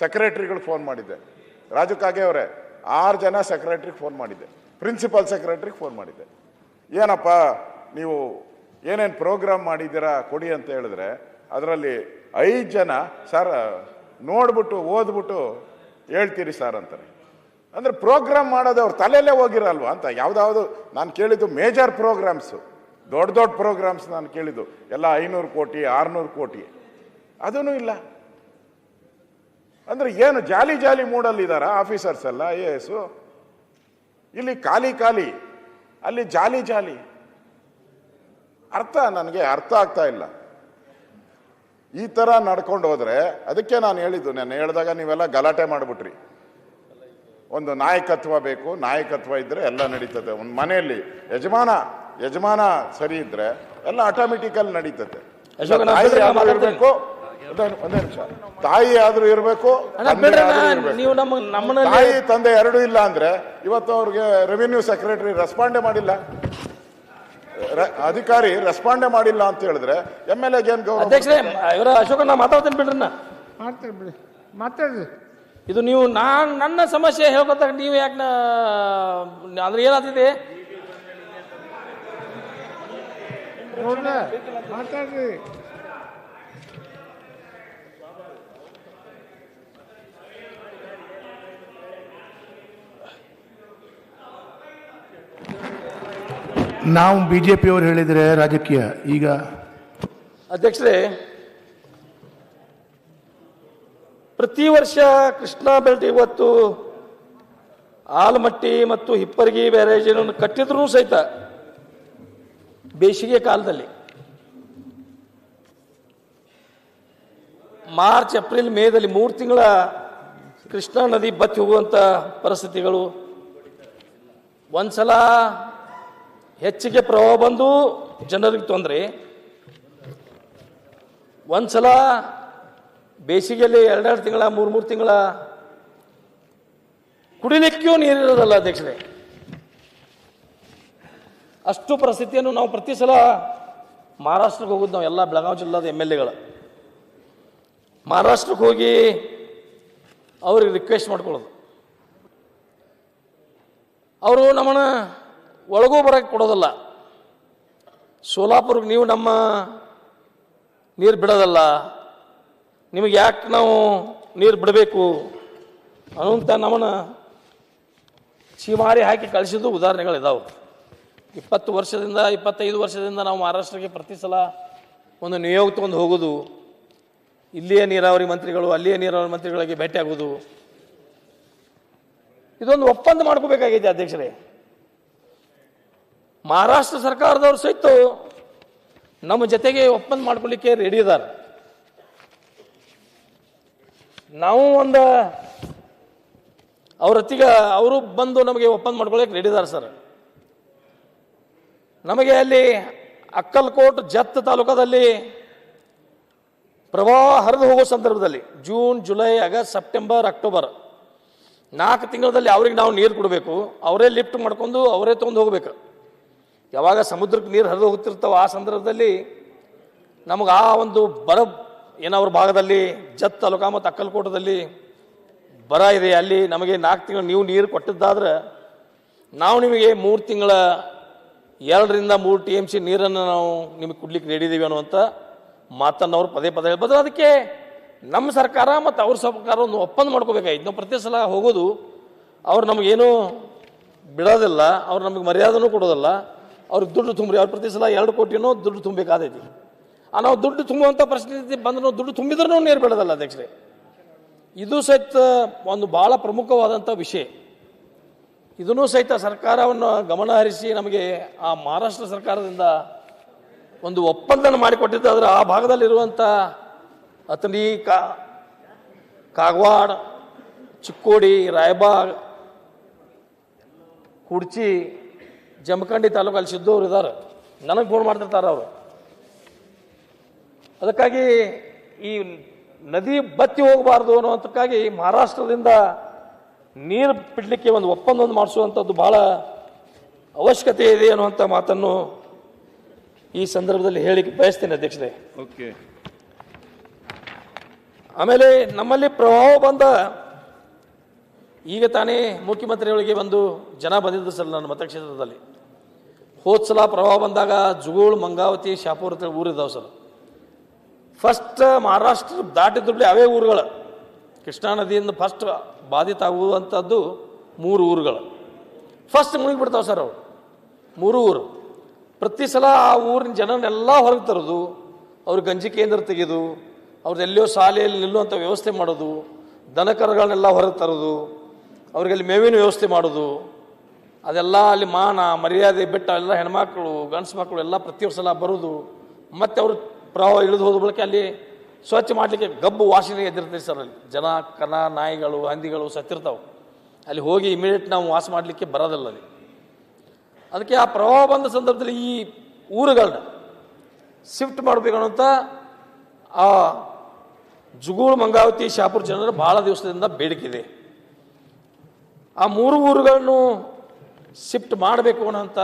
ಸೆಕ್ರೆಟ್ರಿಗಳು phone ಮಾಡಿದ್ದೆ. ರಾಜು ಕಾಗೆ ಅವರೇ, ಆರು ಜನ ಸೆಕ್ರೆಟ್ರಿಗೆ ಫೋನ್ ಮಾಡಿದ್ದೆ. ಪ್ರಿನ್ಸಿಪಲ್ ಸೆಕ್ರೆಟ್ರಿಗೆ ಫೋನ್ ಮಾಡಿದ್ದೆ. ಏನಪ್ಪ, ನೀವು ಏನೇನು ಪ್ರೋಗ್ರಾಮ್ ಮಾಡಿದ್ದೀರಾ, ಕೊಡಿ ಅಂತ ಹೇಳಿದ್ರೆ, ಅದರಲ್ಲಿ ಐದು ಜನ, ಸರ್, ನೋಡ್ಬಿಟ್ಟು, ಓದ್ಬಿಟ್ಟು ಹೇಳ್ತೀರಿ ಸರ್ ಅಂತಾರೆ. ಅಂದರೆ ಪ್ರೋಗ್ರಾಮ್ ಮಾಡೋದು ಅವ್ರ ತಲೆಯಲ್ಲೇ ಹೋಗಿರಲ್ವ ಅಂತ, ಯಾವುದಾವುದು, ನಾನು ಕೇಳಿದ್ದು ಮೇಜರ್ ಪ್ರೋಗ್ರಾಮ್ಸು. ದೊಡ್ಡ ದೊಡ್ಡ ಪ್ರೋಗ್ರಾಮ್ಸ್ ನಾನು ಕೇಳಿದ್ದು. ಎಲ್ಲ ಐನೂರು ಕೋಟಿ, ಆರುನೂರು ಕೋಟಿ. ಅದೂ ಇಲ್ಲ. ಅಂದ್ರೆ ಏನು ಜಾಲಿ ಜಾಲಿ ಮೂಡಲ್ಲಿ ಇದ್ದಾರ ಆಫೀಸರ್ಸ್ ಎಲ್ಲ ಐ ಎ ಎಸ್ ಇಲ್ಲಿ ಖಾಲಿ ಖಾಲಿ ಅಲ್ಲಿ ಜಾಲಿ ಜಾಲಿ. ಅರ್ಥ ನನಗೆ ಅರ್ಥ ಆಗ್ತಾ ಇಲ್ಲ. ಈ ತರ ನಡ್ಕೊಂಡು ಹೋದ್ರೆ ಅದಕ್ಕೆ ನಾನು ಹೇಳಿದ್ದು ನಾನು ಹೇಳಿದಾಗ ನೀವೆಲ್ಲ ಗಲಾಟೆ ಮಾಡಿಬಿಟ್ರಿ. ಒಂದು ನಾಯಕತ್ವ ಬೇಕು ನಾಯಕತ್ವ ಇದ್ರೆ ಎಲ್ಲ ನಡೀತದೆ. ಒಂದು ಮನೆಯಲ್ಲಿ ಯಜಮಾನ ಯಜಮಾನ ಸರಿ ಇದ್ರೆ ಎಲ್ಲ ಆಟೋಮೆಟಿಕಲ್ ನಡೀತದೆ. ಇರ್ಬೇಕು? ಒಂದೇ ನಿಮಿಷ ತಾಯಿ ಆದ್ರೂ ಇರಬೇಕು ನೀವು ನಮ್ಮ ನಮ್ಮನಲ್ಲಿ ತಾಯಿ ತಂದೆ ಎರಡು ಇಲ್ಲ ಅಂದ್ರೆ ಇವತ್ತು ಅವ್ರಿಗೆ ರೆವಿನ್ಯೂ ಸೆಕ್ರೆಟರಿ ರೆಸ್ಪಾಂಡೇ ಮಾಡಿಲ್ಲ. ರ- ಅಧಿಕಾರಿ ರೆಸ್ಪಾಂಡೇ ಮಾಡಿಲ್ಲ ಅಂತ ಹೇಳಿದ್ರೆ ಎಂ ಎಲ್ ಎಗೆ ಏನ್ ಗೌರವ? ಅಧ್ಯಕ್ಷರೇ ಇವರ ಅಶೋಕ ನಾ ಮಾತಾಡ್ತೀನಿ ಬಿಡ್ರಿ ನಾ ಮಾಡ್ತಾರೆ ಬಿಡಿ. ಮಾತಾಡ್ರಿ. ಇದು ನೀವು ನಾನು ನನ್ನ ಸಮಸ್ಯೆ ಹೇಳ್ಕೊತ ನೀವು ಯಾಕೆ ನಾ ಅಂದ್ರೆ ಏನಾಗ್ತಿದೆ? ಮಾತಾಡ್ರಿ. ನಾವು ಬಿ ಜೆ ಪಿಯವರು ಹೇಳಿದರೆ ರಾಜಕೀಯ, ಈಗ? ಅಧ್ಯಕ್ಷರೇ, ಪ್ರತಿ ವರ್ಷ ಕೃಷ್ಣಾ ಬೆಲ್ಟ್ ಇವತ್ತು ಆಲಮಟ್ಟಿ ಮತ್ತು ಹಿಪ್ಪರಗಿ ಬ್ಯಾರೇಜನ್ನು ಕಟ್ಟಿದ್ರು ಸಹಿತ ಬೇಸಿಗೆ ಕಾಲದಲ್ಲಿ ಮಾರ್ಚ್, ಏಪ್ರಿಲ್, ಮೇದಲ್ಲಿ ಮೂರು ತಿಂಗಳ ಕೃಷ್ಣಾ ನದಿ ಬತ್ತಿ ಹೋಗುವಂಥ ಪರಿಸ್ಥಿತಿಗಳು ಒಂದ್ಸಲ ಹೆಚ್ಚಿಗೆ ಪ್ರಭಾವ ಬಂದು ಜನರಿಗೆ ತೊಂದರೆ. ಒಂದ್ಸಲ ಬೇಸಿಗೆಯಲ್ಲಿ ಎರಡೆರಡು ತಿಂಗಳ ಮೂರು ಮೂರು ತಿಂಗಳ ಕುಡಿಲಿಕ್ಕೂ ನೀರಿರೋದಲ್ಲ ಅಧ್ಯಕ್ಷರೇ. ಅಷ್ಟು ಪರಿಸ್ಥಿತಿಯನ್ನು ನಾವು ಪ್ರತಿ ಸಲ ಮಹಾರಾಷ್ಟ್ರಕ್ಕೆ ಹೋಗೋದು ನಾವು ಎಲ್ಲ ಬೆಳಗಾವಿ ಜಿಲ್ಲಾದ ಎಂ ಎಲ್ ಎಗಳು. ಮಹಾರಾಷ್ಟ್ರಕ್ಕೆ ಹೋಗಿ ಅವ್ರಿಗೆ ರಿಕ್ವೆಸ್ಟ್ ಮಾಡ್ಕೊಳ್ಳೋದು. ಅವರು ನಮ್ಮನ್ನ ಒಳಗೂ ಬರೋಕ್ಕೆ ಕೊಡೋದಲ್ಲ. ಸೋಲಾಪುರ್ಗೆ ನೀವು ನಮ್ಮ ನೀರು ಬಿಡೋದಲ್ಲ. ನಿಮಗೆ ಯಾಕೆ ನಾವು ನೀರು ಬಿಡಬೇಕು? ಅನ್ನುವಂಥ ನಮ್ಮನ್ನು ಚೀಮಾರಿ ಹಾಕಿ ಕಳಿಸಿದ್ದು ಉದಾಹರಣೆಗಳಿದ್ದಾವೆ ಇಪ್ಪತ್ತು ವರ್ಷದಿಂದ, ಇಪ್ಪತ್ತೈದು ವರ್ಷದಿಂದ ನಾವು ಮಹಾರಾಷ್ಟ್ರಕ್ಕೆ ಪ್ರತಿ ಸಲ ಒಂದು ನಿಯೋಗ ತಗೊಂಡು ಹೋಗೋದು. ಇಲ್ಲಿಯೇ ನೀರಾವರಿ ಮಂತ್ರಿಗಳು, ಅಲ್ಲಿಯೇ ನೀರಾವರಿ ಮಂತ್ರಿಗಳಿಗೆ ಭೇಟಿಯಾಗೋದು. ಇದೊಂದು ಒಪ್ಪಂದ ಮಾಡ್ಕೋಬೇಕಾಗೈತೆ ಅಧ್ಯಕ್ಷರೇ. ಮಹಾರಾಷ್ಟ್ರ ಸರ್ಕಾರದವ್ರು ಸಹಿತ ನಮ್ಮ ಜೊತೆಗೆ ಒಪ್ಪಂದ ಮಾಡ್ಕೊಳ್ಳಿಕ್ಕೆ ರೆಡಿ ಇದ್ದಾರೆ ನಾವು ಒಂದು ಅವ್ರ ಹತ್ತಿಗ ಅವರು ಬಂದು ನಮಗೆ ಒಪ್ಪಂದ ಮಾಡ್ಕೊಳ್ಳಿಕ್ಕೆ ರೆಡಿ ಇದ್ದಾರೆ ಸರ್. ನಮಗೆ ಅಲ್ಲಿ ಅಕ್ಕಲ್ಕೋಟ್, ಜತ್ ತಾಲೂಕದಲ್ಲಿ ಪ್ರವಾಹ ಹರಿದು ಹೋಗೋ ಸಂದರ್ಭದಲ್ಲಿ June, July, August, September, October ನಾಲ್ಕು ತಿಂಗಳಲ್ಲಿ ಅವ್ರಿಗೆ ನಾವು ನೀರು ಕೊಡಬೇಕು. ಅವರೇ ಲಿಫ್ಟ್ ಮಾಡ್ಕೊಂಡು ಅವರೇ ತೊಗೊಂಡು ಹೋಗ್ಬೇಕು. ಯಾವಾಗ ಸಮುದ್ರಕ್ಕೆ ನೀರು ಹರಿದು ಹೋಗ್ತಿರ್ತಾವೆ ಆ ಸಂದರ್ಭದಲ್ಲಿ ನಮಗೆ ಆ ಒಂದು ಬರ ಏನವ್ರ ಭಾಗದಲ್ಲಿ ಜತ್ ತಾಲೂಕ ಮತ್ತು ಅಕ್ಕಲ್ಕೋಟದಲ್ಲಿ ಬರ ಇದೆ. ಅಲ್ಲಿ ನಮಗೆ ನಾಲ್ಕು ತಿಂಗಳು ನೀವು ನೀರು ಕೊಟ್ಟಿದ್ದಾದ್ರೆ ನಾವು ನಿಮಗೆ ಮೂರು ತಿಂಗಳ ಎರಡರಿಂದ ಮೂರು ಟಿ ಎಂ ಸಿ ನೀರನ್ನು ನಾವು ನಿಮಗೆ ಕೊಡ್ಲಿಕ್ಕೆ ನೀಡಿದ್ದೀವಿ ಅನ್ನುವಂಥ ಮಾತನ್ನು ಅವರು ಪದೇ ಪದೇ ಹೇಳ್ಬೋದು. ಅದಕ್ಕೆ ನಮ್ಮ ಸರ್ಕಾರ ಮತ್ತು ಅವ್ರ ಸರ್ಕಾರ ಒಂದು ಒಪ್ಪಂದ ಮಾಡ್ಕೋಬೇಕಾಗಿತ್ತು ನಾವು ಪ್ರತಿ ಸಲ ಹೋಗೋದು, ಅವ್ರು ನಮಗೇನು ಬಿಡೋದಿಲ್ಲ, ಅವ್ರು ನಮಗೆ ಮರ್ಯಾದನೂ ಕೊಡೋದಿಲ್ಲ. ಅವ್ರಿಗೆ ದುಡ್ಡು ತುಂಬ್ರಿ, ಅವ್ರ ಪ್ರತಿ ಸಲ ಎರಡು ಕೋಟಿನೋ ದುಡ್ಡು ತುಂಬಬೇಕಾದೈತಿ. ಆ ನಾವು ದುಡ್ಡು ತುಂಬುವಂಥ ಪರಿಸ್ಥಿತಿ ಬಂದ್ರೆ ನಾವು ದುಡ್ಡು ತುಂಬಿದ್ರೂ ನೀರು ಬಿಡೋದಲ್ಲ ಅಧ್ಯಕ್ಷರೇ. ಇದು ಸಹಿತ ಒಂದು ಭಾಳ ಪ್ರಮುಖವಾದಂಥ ವಿಷಯ. ಇದನ್ನೂ ಸಹಿತ ಸರ್ಕಾರವನ್ನು ಗಮನ ಹರಿಸಿ ನಮಗೆ ಆ ಮಹಾರಾಷ್ಟ್ರ ಸರ್ಕಾರದಿಂದ ಒಂದು ಒಪ್ಪಂದನ ಮಾಡಿಕೊಟ್ಟಿದ್ದಾದ್ರೆ ಆ ಭಾಗದಲ್ಲಿರುವಂಥ ಅತನಿ ಕಾ, ಕಾಗವಾಡ, ಚಿಕ್ಕೋಡಿ, ರಾಯಬಾಗ್, ಕುಡ್ಚಿ ಜಮಖಂಡಿ ತಾಲೂಕಲ್ಲಿ ಸಿದ್ದವ್ರು ಇದ್ದಾರೆ ನನಗೆ ಫೋನ್ ಮಾಡ್ತಿರ್ತಾರೆ ಅವರು. ಅದಕ್ಕಾಗಿ ಈ ನದಿ ಬತ್ತಿ ಹೋಗಬಾರ್ದು ಅನ್ನೋದಕ್ಕಾಗಿ ಮಹಾರಾಷ್ಟ್ರದಿಂದ ನೀರು ಬಿಡಲಿಕ್ಕೆ ಒಂದು ಒಪ್ಪಂದ ಒಂದು ಮಾಡಿಸುವಂಥದ್ದು ಭಾಳ ಅವಶ್ಯಕತೆ ಇದೆ ಅನ್ನುವಂಥ ಮಾತನ್ನು ಈ ಸಂದರ್ಭದಲ್ಲಿ ಹೇಳಿಕ್ಕೆ ಬಯಸ್ತೇನೆ ಅಧ್ಯಕ್ಷರೇ. ಓಕೆ. ಆಮೇಲೆ ನಮ್ಮಲ್ಲಿ ಪ್ರಭಾವ ಬಂದ ಈಗ ತಾನೇ ಮುಖ್ಯಮಂತ್ರಿಗಳಿಗೆ ಒಂದು ಜನ ಬಂದಿದ್ದು ಸರ್ ನನ್ನ ಮತಕ್ಷೇತ್ರದಲ್ಲಿ. ಹೋದ ಸಲ ಪ್ರವಾಹ ಬಂದಾಗ ಜುಗೋಳ್, ಮಂಗಾವತಿ, ಶಾಪೂರ್ ಅಂತ ಊರಿದ್ದಾವೆ ಸರ್ ಫಸ್ಟ್ ಮಹಾರಾಷ್ಟ್ರ ದಾಟಿದ್ರು ಅವೇ ಊರುಗಳು. ಕೃಷ್ಣಾ ನದಿಯಿಂದ ಫಸ್ಟ್ ಬಾಧಿತ ಆಗುವಂಥದ್ದು ಮೂರು ಊರುಗಳು. ಫಸ್ಟ್ ಮುಳುಗಿಬಿಡ್ತಾವೆ ಸರ್ ಅವರು. ಮೂರು ಊರು. ಪ್ರತಿ ಸಲ ಆ ಊರಿನ ಜನನೆಲ್ಲ ಹೊರಗೆ ತರೋದು, ಅವ್ರ ಗಂಜಿ ಕೇಂದ್ರ ತೆಗೆದು ಅವ್ರದ್ದು ಎಲ್ಲಿಯೋ ಶಾಲೆಯಲ್ಲಿ ನಿಲ್ಲುವಂಥ ವ್ಯವಸ್ಥೆ ಮಾಡೋದು ದನಕರಗಳನ್ನೆಲ್ಲ ಹೊರಗೆ ತರೋದು ಅವ್ರಿಗೆ ಅಲ್ಲಿ ಮೇವಿನ ವ್ಯವಸ್ಥೆ ಮಾಡೋದು ಅದೆಲ್ಲ ಅಲ್ಲಿ ಮಾನ, ಮರ್ಯಾದೆ, ಬಿಟ್ಟ, ಎಲ್ಲ ಹೆಣ್ಮಕ್ಳು, ಗಂಡ್ಸು ಮಕ್ಕಳು ಎಲ್ಲ ಪ್ರತಿ ಸಲ ಬರೋದು. ಮತ್ತೆ ಅವರು ಪ್ರವಾಹ ಇಳಿದು ಹೋದ ಬಳಿಕ ಅಲ್ಲಿ ಸ್ವಚ್ಛ ಮಾಡಲಿಕ್ಕೆ ಗಬ್ಬು ವಾಸನೆ ಎದ್ದಿರ್ತೈತೆ ಸರ್ ಅಲ್ಲಿ. ಜನ, ಕನ, ನಾಯಿಗಳು, ಹಂದಿಗಳು ಸತ್ತಿರ್ತಾವೆ. ಅಲ್ಲಿ ಹೋಗಿ ಇಮಿಡಿಯೇಟ್ ನಾವು ವಾಸ ಮಾಡಲಿಕ್ಕೆ ಬರೋದಿಲ್ಲ ಅಲ್ಲಿ. ಅದಕ್ಕೆ ಆ ಪ್ರವಾಹ ಬಂದ ಸಂದರ್ಭದಲ್ಲಿ ಈ ಊರುಗಳನ್ನ ಶಿಫ್ಟ್ ಮಾಡಬೇಕು ಅನ್ನೋಂಥ ಆ ಜುಗೂಳು ಮಂಗಾವತಿ ಶಾಪುರ ಜನರು ಭಾಳ ದಿವಸದಿಂದ ಬೇಡಿಕೆ ಇದೆ. ಆ ಮೂರು ಊರುಗಳನ್ನು ಶಿಫ್ಟ್ ಮಾಡಬೇಕು ಅನ್ನೋಂಥ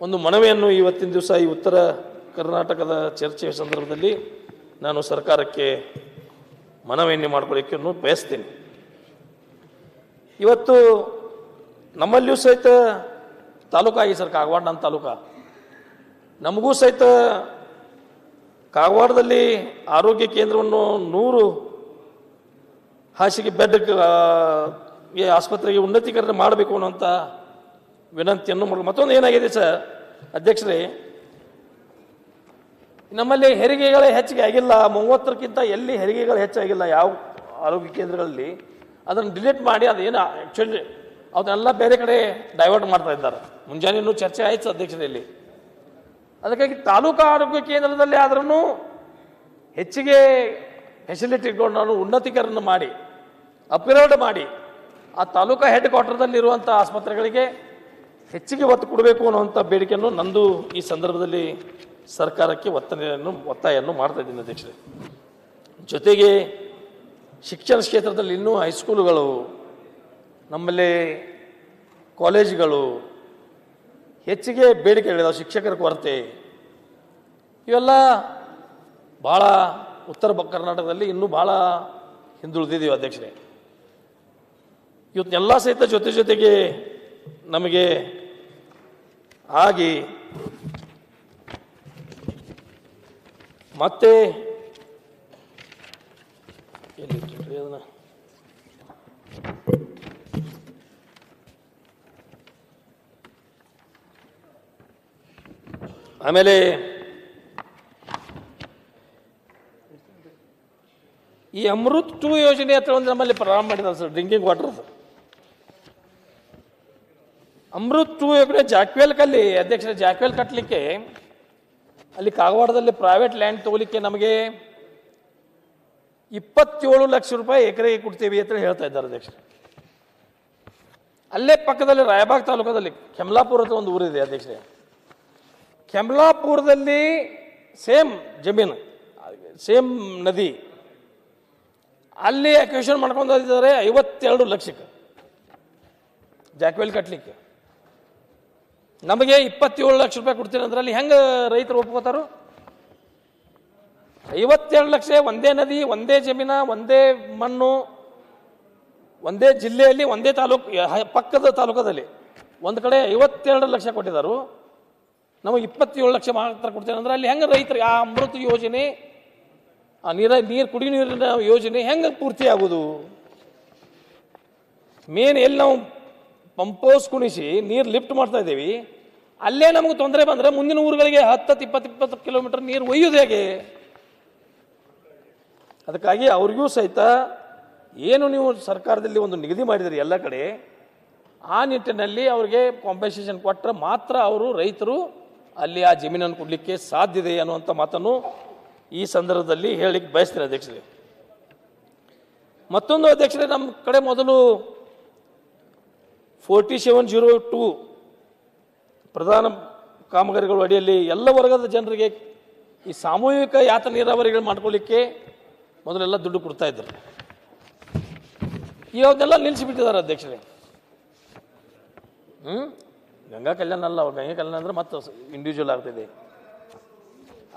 ಒಂದು ಮನವಿಯನ್ನು ಇವತ್ತಿನ ದಿವಸ ಈ ಉತ್ತರ ಕರ್ನಾಟಕದ ಚರ್ಚೆಯ ಸಂದರ್ಭದಲ್ಲಿ ನಾನು ಸರ್ಕಾರಕ್ಕೆ ಮನವಿಯನ್ನು ಮಾಡ್ಕೊಳ್ಳಿಕ್ಕೆ ಬಯಸ್ತೇನೆ. ಇವತ್ತು ನಮ್ಮಲ್ಲಿಯೂ ಸಹಿತ ತಾಲೂಕಾಗಿ ಸರ್ ಕಾಗವಾಡ ನನ್ನ ತಾಲೂಕ. ನಮಗೂ ಸಹಿತ ಕಾಗವಾಡದಲ್ಲಿ ಆರೋಗ್ಯ ಕೇಂದ್ರವನ್ನು ನೂರು ಹಾಸಿಗೆ ಬೆಡ್ ಆಸ್ಪತ್ರೆಗೆ ಉನ್ನತೀಕರಣ ಮಾಡಬೇಕು ಅನ್ನೋಂಥ ವಿನಂತಿಯನ್ನು ಮಾಡಿ ಮತ್ತೊಂದು ಏನಾಗಿದೆ ಸರ್? ಅಧ್ಯಕ್ಷರೇ, ನಮ್ಮಲ್ಲಿ ಹೆರಿಗೆಗಳೇ ಹೆಚ್ಚಿಗೆ ಆಗಿಲ್ಲ. ಮೂವತ್ತರಕ್ಕಿಂತ ಎಲ್ಲಿ ಹೆರಿಗೆಗಳು ಹೆಚ್ಚಾಗಿಲ್ಲ? ಯಾವ ಆರೋಗ್ಯ ಕೇಂದ್ರಗಳಲ್ಲಿ. ಅದನ್ನು ಡಿಲೀಟ್ ಮಾಡಿ ಅದೇನು ಆ್ಯಕ್ಚುಲಿ ಅದನ್ನೆಲ್ಲ ಬೇರೆ ಕಡೆ ಡೈವರ್ಟ್ ಮಾಡ್ತಾ ಇದ್ದಾರೆ. ಮುಂಜಾನೆನೂ ಚರ್ಚೆ ಆಯಿತು ಅಧ್ಯಕ್ಷರಲ್ಲಿ ಅದಕ್ಕಾಗಿ ತಾಲೂಕು ಆರೋಗ್ಯ ಕೇಂದ್ರದಲ್ಲಿ ಆದ್ರೂ ಹೆಚ್ಚಿಗೆ ಫೆಸಿಲಿಟಿಗಳನ್ನು ಉನ್ನತೀಕರಣ ಮಾಡಿ ಅಪ್ಗ್ರೇಡ್ ಮಾಡಿ ಆ ತಾಲೂಕಾ ಹೆಡ್ ಕ್ವಾರ್ಟರ್ದಲ್ಲಿರುವಂಥ ಆಸ್ಪತ್ರೆಗಳಿಗೆ ಹೆಚ್ಚಿಗೆ ಒತ್ತು ಕೊಡಬೇಕು ಅನ್ನುವಂಥ ಬೇಡಿಕೆಯನ್ನು ನಂದು ಈ ಸಂದರ್ಭದಲ್ಲಿ ಸರ್ಕಾರಕ್ಕೆ ಒತ್ತನೆಯನ್ನು, ಒತ್ತಾಯವನ್ನು ಮಾಡ್ತಾ ಇದ್ದೀನಿ ಅಧ್ಯಕ್ಷರೇ. ಜೊತೆಗೆ ಶಿಕ್ಷಣ ಕ್ಷೇತ್ರದಲ್ಲಿ ಇನ್ನೂ ಹೈಸ್ಕೂಲುಗಳು, ನಮ್ಮಲ್ಲಿ ಕಾಲೇಜುಗಳು ಹೆಚ್ಚಿಗೆ ಬೇಡಿಕೆಗಳಿದಾವೆ ಶಿಕ್ಷಕರ ಕೊರತೆ, ಇವೆಲ್ಲ ಭಾಳ ಉತ್ತರ ಕರ್ನಾಟಕದಲ್ಲಿ ಇನ್ನೂ ಭಾಳ ಹಿಂದುಳಿದಿದ್ದೀವಿ ಅಧ್ಯಕ್ಷರೇ. ಇವತ್ತೆಲ್ಲ ಸಹಿತ ಜೊತೆ ಜೊತೆಗೆ ನಮಗೆ ಆಗಿ ಮತ್ತೆ ಆಮೇಲೆ ಈ ಅಮೃತ್ ಟೂ ಯೋಜನೆ ಹತ್ರ ಒಂದು ನಮ್ಮಲ್ಲಿ ಪ್ರಾರಂಭ ಮಾಡಿದ್ದಾರೆ sir, drinking water. Amrut two ಕಲ್ಲಿ ಅಧ್ಯಕ್ಷರ ಜಾಕ್ವೆಲ್ ಕಟ್ಟಲಿಕ್ಕೆ ಅಲ್ಲಿ ಕಾಗವಾಡದಲ್ಲಿ ಪ್ರೈವೇಟ್ ಲ್ಯಾಂಡ್ ತಗೋಲಿಕ್ಕೆ ನಮಗೆ ಇಪ್ಪತ್ತೇಳು ಲಕ್ಷ ರೂಪಾಯಿ ಎಕರೆಗೆ ಕೊಡ್ತೀವಿ ಅಂತ ಹೇಳ್ತಾ ಇದ್ದಾರೆ ಅಧ್ಯಕ್ಷರು. ಅಲ್ಲೇ ಪಕ್ಕದಲ್ಲಿ ರಾಯಬಾಗ್ ತಾಲೂಕದಲ್ಲಿ ಕೆಮ್ಲಾಪುರ ಅಂತ ಒಂದು ಊರಿದೆ ಅಧ್ಯಕ್ಷರೇ. ಕೆಮ್ಲಾಪುರದಲ್ಲಿ ಸೇಮ್ ಜಮೀನು, ಸೇಮ್ ನದಿ, ಅಲ್ಲಿ ಅಕ್ವಿಷನ್ ಮಾಡ್ಕೊಂಡು ಐವತ್ತೆರಡು ಲಕ್ಷಕ್ಕೆ ಜಾಕ್ವೆಲ್ ಕಟ್ಟಲಿಕ್ಕೆ ನಮಗೆ ಇಪ್ಪತ್ತೇಳು ಲಕ್ಷ ರೂಪಾಯಿ ಕೊಡ್ತೀನಿ ಅಂದ್ರೆ ಅಲ್ಲಿ ಹೆಂಗೆ ರೈತರು ಒಪ್ಕೋತಾರು? ಐವತ್ತೆರಡು ಲಕ್ಷ ಒಂದೇ ನದಿ, ಒಂದೇ ಜಮೀನ, ಒಂದೇ ಮಣ್ಣು, ಒಂದೇ ಜಿಲ್ಲೆಯಲ್ಲಿ, ಒಂದೇ ತಾಲೂಕು ಪಕ್ಕದ ತಾಲೂಕದಲ್ಲಿ ಒಂದು ಕಡೆ ಐವತ್ತೆರಡು ಲಕ್ಷ ಕೊಟ್ಟಿದ್ದಾರೆ ನಮಗೆ ಇಪ್ಪತ್ತೇಳು ಲಕ್ಷ ಮಾತ್ರ ಕೊಡ್ತೇನೆ ಅಂದ್ರೆ ಅಲ್ಲಿ ಹೆಂಗೆ ರೈತರು ಆ ಅಮೃತ ಯೋಜನೆ, ಆ ನೀರ, ನೀರು ಕುಡಿ ನೀರಿನ ಯೋಜನೆ ಹೆಂಗೆ ಪೂರ್ತಿ ಆಗೋದು ಮೇನ್ ಎಲ್ಲಿ ನಾವು ಪಂಪೋಸ್ ಕುಣಿಸಿ ನೀರು ಲಿಫ್ಟ್ ಮಾಡ್ತಾ ಇದ್ದೀವಿ. ಅಲ್ಲೇ ನಮಗೆ ತೊಂದರೆ ಬಂದರೆ ಮುಂದಿನ ಊರುಗಳಿಗೆ ಹತ್ತತ್ತು, ಇಪ್ಪತ್ತು ಇಪ್ಪತ್ತು ಕಿಲೋಮೀಟರ್ ನೀರು ಒಯ್ಯೋದು ಹೇಗೆ? ಅದಕ್ಕಾಗಿ ಅವ್ರಿಗೂ ಸಹಿತ ಏನು ನೀವು ಸರ್ಕಾರದಲ್ಲಿ ಒಂದು ನಿಗದಿ ಮಾಡಿದಿರಿ ಎಲ್ಲ ಕಡೆ, ಆ ನಿಟ್ಟಿನಲ್ಲಿ ಅವ್ರಿಗೆ ಕಾಂಪನ್ಸೇಷನ್ ಕೊಟ್ಟರೆ ಮಾತ್ರ ಅವರು ರೈತರು ಅಲ್ಲಿ ಆ ಜಮೀನನ್ನು ಕೊಡಲಿಕ್ಕೆ ಸಾಧ್ಯತೆ ಅನ್ನುವಂಥ ಮಾತನ್ನು ಈ ಸಂದರ್ಭದಲ್ಲಿ ಹೇಳಲಿಕ್ಕೆ ಬಯಸ್ತೀನಿ ಅಧ್ಯಕ್ಷರೇ. ಮತ್ತೊಂದು ಅಧ್ಯಕ್ಷರೇ, ನಮ್ಮ ಕಡೆ ಮೊದಲು ಫೋರ್ಟಿ ಸೆವೆನ್ ಜೀರೋ ಟೂ ಪ್ರಧಾನ ಕಾಮಗಾರಿಗಳ ಅಡಿಯಲ್ಲಿ ಎಲ್ಲ ವರ್ಗದ ಜನರಿಗೆ ಈ ಸಾಮೂಹಿಕ ಯಾತ ನೀರಾವರಿಗಳು ಮಾಡ್ಕೊಳ್ಳಿಕ್ಕೆ ಮೊದಲೆಲ್ಲ ದುಡ್ಡು ಕೊಡ್ತಾ ಇದ್ರು ಈಗ ಅವನ್ನೆಲ್ಲ ನಿಲ್ಲಿಸಿಬಿಟ್ಟಿದ್ದಾರೆ ಅಧ್ಯಕ್ಷರೇ. ಹ್ಞೂ ಗಂಗಾ ಕಲ್ಯಾಣ ಅಲ್ಲ, ಗಂಗಾ ಕಲ್ಯಾಣ ಅಂದ್ರೆ ಮತ್ತೆ ಇಂಡಿವಿಜುವಲ್ ಆಗ್ತಿದೆ.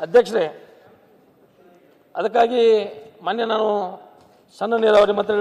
ಅಧ್ಯಕ್ಷರೇ, ಅದಕ್ಕಾಗಿ ಮೊನ್ನೆ ನಾನು ಸಣ್ಣ ನೀರಾವರಿ ಮಂತ್ರಿ